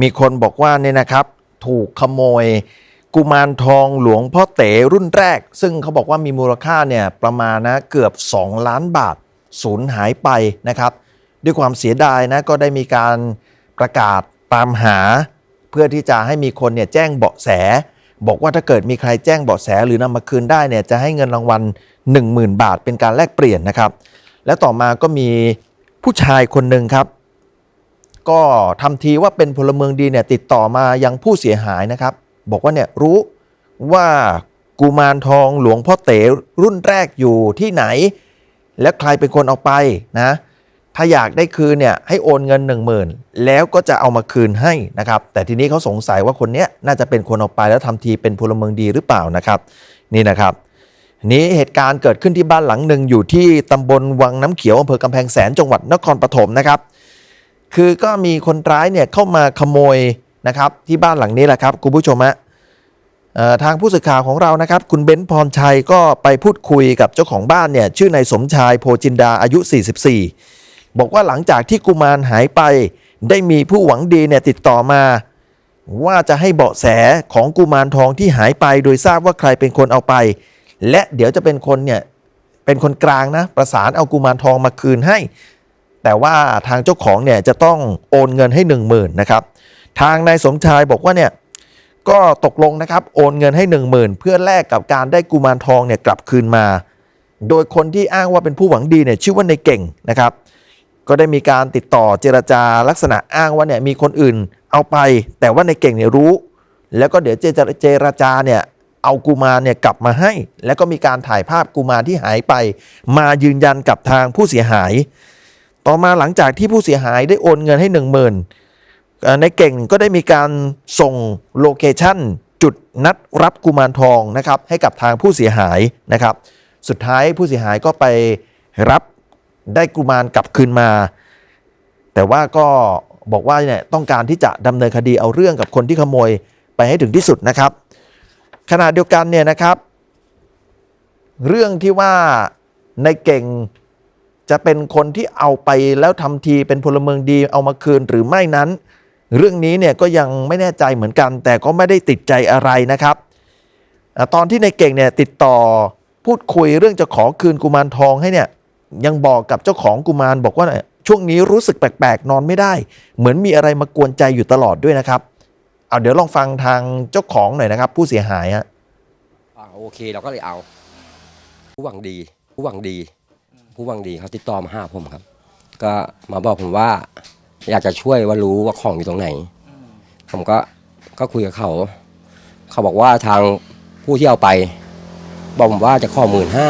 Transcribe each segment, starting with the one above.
มีคนบอกว่าเนี่ยนะครับ ถูกขโมย กุมารทองหลวงพ่อเต๋รุ่นแรก ซึ่งเขาบอกว่ามีมูลค่าเนี่ยประมาณนะเกือบ 2 ล้านบาทสูญหายไปนะครับ ด้วยความเสียดายนะก็ได้มีการประกาศตามหา เพื่อที่จะให้มีคนเนี่ยแจ้งเบาะแส บอกว่าถ้าเกิดมีใครแจ้งเบาะแสหรือนำมาคืนได้เนี่ยจะให้เงินรางวัล 10,000 บาท เป็นการแลกเปลี่ยนนะครับ และต่อมาก็มีผู้ชายคนหนึ่งครับ ก็ทำทีว่าเป็นพลเมืองดีเนี่ยติดต่อมายังผู้เสียหายนะครับ บอกว่าเนี่ยรู้ว่ากุมารทองหลวงพ่อเต๋รุ่นแรกอยู่ที่ไหน และใครเป็นคนเอาไปนะ ถ้าอยากได้คืนเนี่ยให้โอนเงิน 1 0,000 แล้วก็จะเอามาคืนให้นะครับ แต่ทีนี้เขาสงสัยว่าคนนี้น่าจะเป็นคนเอาไปแล้วทำทีเป็นพลเมืองดีหรือเปล่านะครับ นี่นะครับนนี้เหตุการณ์เกิดขึ้นที่บ้านหลังหนึ่งอยู่ที่ตำบลวังน้ำเขียวอำเภอกำแพงแสนจังหวัดนครปฐมนะครับ คือก็มีคนร้ายเนี่ยเข้ามาขโมยนะครับที่บ้านหลังนี้แหละครับคุณผู้ชมฮะทางผู้สื่อข่าวของเรานะครับ คุณเบ้นพรชัยก็ไปพูดคุยกับเจ้าของบ้านเนี่ยชื่อนายสมชายโพจินดาอายุ 44 บอกว่าหลังจากที่กุมารหายไป ได้มีผู้หวังดีเนี่ยติดต่อมา ว่าจะให้เบาะแสของกุมารทองที่หายไป โดยทราบว่าใครเป็นคนเอาไป และเดี๋ยวจะเป็นคนเนี่ยเป็นคนกลางนะประสานเอากุมารทองมาคืนให้ แต่ว่าทางเจ้าของเนี่ยจะต้องโอนเงินให้ 1 0,000นะครับทางนายสมชายบอกว่าเนี่ยก็ตกลงนะครับโอนเงินให้ 1 0,000 เพื่อแลกกับการได้กุมารทองเนี่ยกลับคืนมา โดยคนที่อ้างว่าเป็นผู้หวังดีเนี่ยชื่อว่าในเก่งนะครับก็ได้มีการติดต่อเจรจาลักษณะอ้างว่าเนี่ยมีคนอื่นเอาไป แต่ว่าในเก่งเนี่ยรู้ แล้วก็เดี๋ยวเจรจาเนี่ยเอากุมารเนี่ยกลับมาให้ แล้วก็มีการถ่ายภาพกุมารที่หายไป มายืนยันกับทางผู้เสียหาย ต่อมาหลังจากที่ผู้เสียหายได้โอนเงินให้ 1 0,000ในเก่งก็ได้มีการส่งโลเคชั่นจุดนัดรับกุมารทองนะครับให้กับทางผู้เสียหายนะครับ สุดท้ายผู้เสียหายก็ไปรับได้กุมารกลับคืนมา แต่ว่าก็บอกว่าเนี่ยต้องการที่จะดำเนินคดีเอาเรื่องกับคนที่ขโมยไปให้ถึงที่สุดนะครับ ขณะเดียวกันเนี่ยนะครับ เรื่องที่ว่าในเก่ง จะเป็นคนที่เอาไปแล้วทำทีเป็นพลเมืองดีเอามาคืนหรือไม่นั้น เรื่องนี้เนี่ยก็ยังไม่แน่ใจเหมือนกัน แต่ก็ไม่ได้ติดใจอะไรนะครับอตอนที่ในเก่งเนี่ยติดต่อพูดคุยเรื่องจะขอคืนกุมารทองให้เนี่ยยังบอกกับเจ้าของกุมารบอกว่าช่วงนี้รู้สึกแปลกๆ นอนไม่ได้ เหมือนมีอะไรมากวนใจอยู่ตลอดด้วยนะครับเอาเดี๋ยวลองฟังทางเจ้าของหน่อยนะครับ ผู้เสียหายฮะอ่าโอเคเราก็เลยเอา ผู้หวังดี ผู้หวังดี ผู้หวังดีเขาติดต่อมาหาผมครับ ก็มาบอกผมว่า อยากจะช่วยว่ารู้ว่าของอยู่ตรงไหน ผมก็ก็คุยกับเขา เขาบอกว่าทางผู้ที่เอาไป บอกผมว่าจะขอหมื่นห้า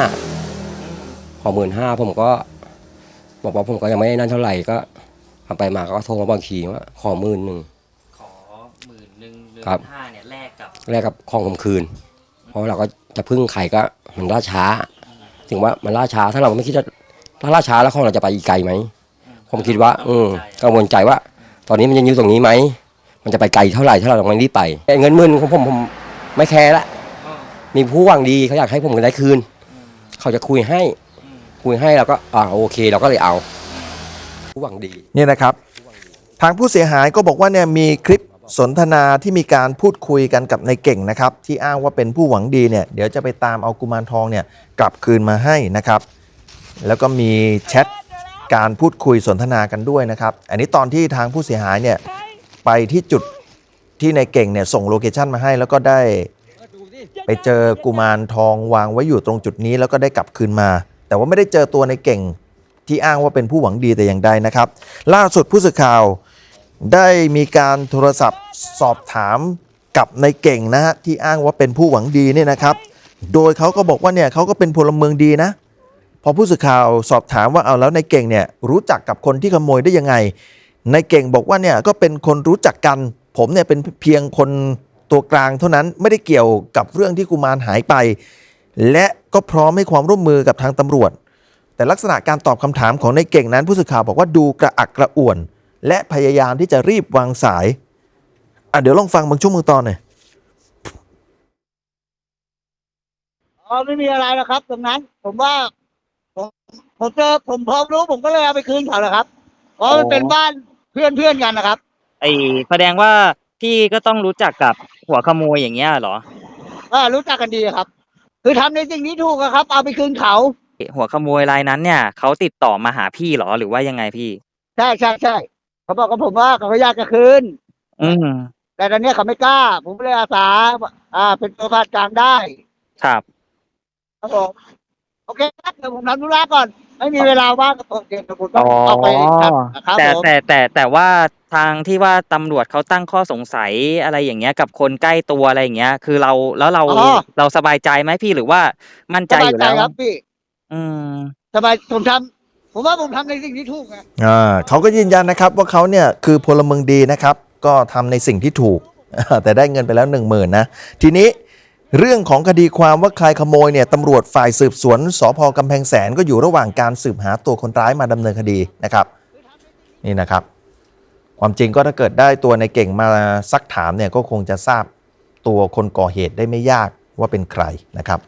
ขอหมื่นห้าผมก็ บอกว่าผมก็ยังไม่ได้นั่นเท่าไหร่ก็เอาไปมาก็โทรมาบอกอีกทีว่าขอหมื่นหนึ่งขอหมื่นหนึ่งหรือครับห้าเนี่ยแลกกับแลกกับของผมคืน เพราะเราก็จะพึ่งใครก็มันล่าช้า ถึงว่ามันล่าช้าถ้าเราไม่คิดจะถ้าล่าช้าแล้วของเราจะไปอีกไกลไหมผมคิดว่า อืมกังวลใจว่า ตอนนี้มันยังอยู่ตรงนี้ไหมมันจะไปไกลเท่าไหร่ถ้าเราไม่รีบไปเงินหมื่นของผมผมไม่แคร์ละมีผู้หวังดีเขาอยากให้ผมได้คืน เขาจะคุยให้ คุยให้เราก็อ่าโอเค เราก็เลยเอา ผู้หวังดีเนี่ยนะครับ ทางผู้เสียหายก็บอกว่าเนี่ยมีคลิป สนทนาที่มีการพูดคุยกันกับในเก่งนะครับ ที่อ้างว่าเป็นผู้หวังดีเนี่ยเดี๋ยวจะไปตามเอากุมารทองเนี่ยกลับคืนมาให้นะครับ แล้วก็มีแชทการพูดคุยสนทนากันด้วยนะครับ อันนี้ตอนที่ทางผู้เสียหายเนี่ยไปที่จุดที่ในเก่งเนี่ยส่งโลเคชันมาให้แล้วก็ได้ไปเจอกุมารทองวางไว้อยู่ตรงจุดนี้แล้วก็ได้กลับคืนมา แต่ว่าไม่ได้เจอตัวในเก่งที่อ้างว่าเป็นผู้หวังดีแต่อย่างใดนะครับ ล่าสุดผู้สื่อข่าว ได้มีการโทรศัพท์สอบถามกับในเก่งนะฮะที่อ้างว่าเป็นผู้หวังดีเนี่ยนะครับ โดยเขาก็บอกว่าเนี่ยเขาก็เป็นพลเมืองดีนะ พอผู้สื่อข่าวสอบถามว่าเอาแล้วในเก่งเนี่ยรู้จักกับคนที่ขโมยได้ยังไง ในเก่งบอกว่าเนี่ยก็เป็นคนรู้จักกัน ผมเนี่ยเป็นเพียงคนตัวกลางเท่านั้นไม่ได้เกี่ยวกับเรื่องที่กุมารหายไป และก็พร้อมให้ความร่วมมือกับทางตำรวจ แต่ลักษณะการตอบคำถามของในเก่งนั้นผู้สื่อข่าวบอกว่าดูกระอักกระอ่วน และพยายามที่จะรีบวางสาย อะเดี๋ยวลองฟังบางช่วงบางตอนหน่อยอ๋อไม่มีอะไรหรอกครับ ตรงนั้น ผมว่า ผมผมเจอผมพร้อมรู้ผมก็เลยเอาไปคืนเขาแหละครับเพราะมันเป็นบ้านเพื่อนเพื่อนกันนะครับ ไอแสดงว่าพี่ก็ต้องรู้จักกับหัวขโมยอย่างเงี้ยเหรออ่ารู้จักกันดีครับ คือทำในสิ่งที่ถูกอะครับ เอาไปคืนเขา หัวขโมยรายนั้นเนี่ยเขาติดต่อมาหาพี่เหรอหรือว่ายังไงพี่ ใช่ใช่ใช่ เขาบอกกับผมว่าเขาอยากจะคืน อืมแต่ตอนเนี้ยเขาไม่กล้า ผมเลยอาสา อ่า เป็นตัวผ่านกลางได้ครับ ครับผมโอเคครับเดี๋ยวผมทำธุระก่อน ไม่มีเวลาว่างกับผมเดี๋ยวผมต้องออกไปครับนะครับแต่ผมแต่แต่แต่ว่าทางที่ว่าตำรวจเขาตั้งข้อสงสัยอะไรอย่างเงี้ย กับคนใกล้ตัวอะไรอย่างเงี้ย คือเราแล้วเราเราสบายใจไหมพี่หรือว่ามั่นสใจบาอยยู่ใจแล้ว ครับพี่อืม สบายผมทำ ผมว่าผมทำในสิ่งที่ถูกไงอ่าเขาก็ยืนยันนะครับว่าเขาเนี่ยคือพลเมืองดีนะครับ ก็ทำในสิ่งที่ถูก แต่ได้เงินไปแล้ว1 0,000นะ ทีนี้เรื่องของคดีความว่าใครขโมยเนี่ยตำรวจฝ่ายสืบสวนสพกำแพงแสนก็อยู่ระหว่างการสืบหาตัวคนร้ายมาดำเนินคดีนะครับ นี่นะครับ ความจริงก็ถ้าเกิดได้ตัวในเก่งมาซักถามเนี่ยก็คงจะทราบตัวคนก่อเหตุได้ไม่ยากว่าเป็นใครนะครับ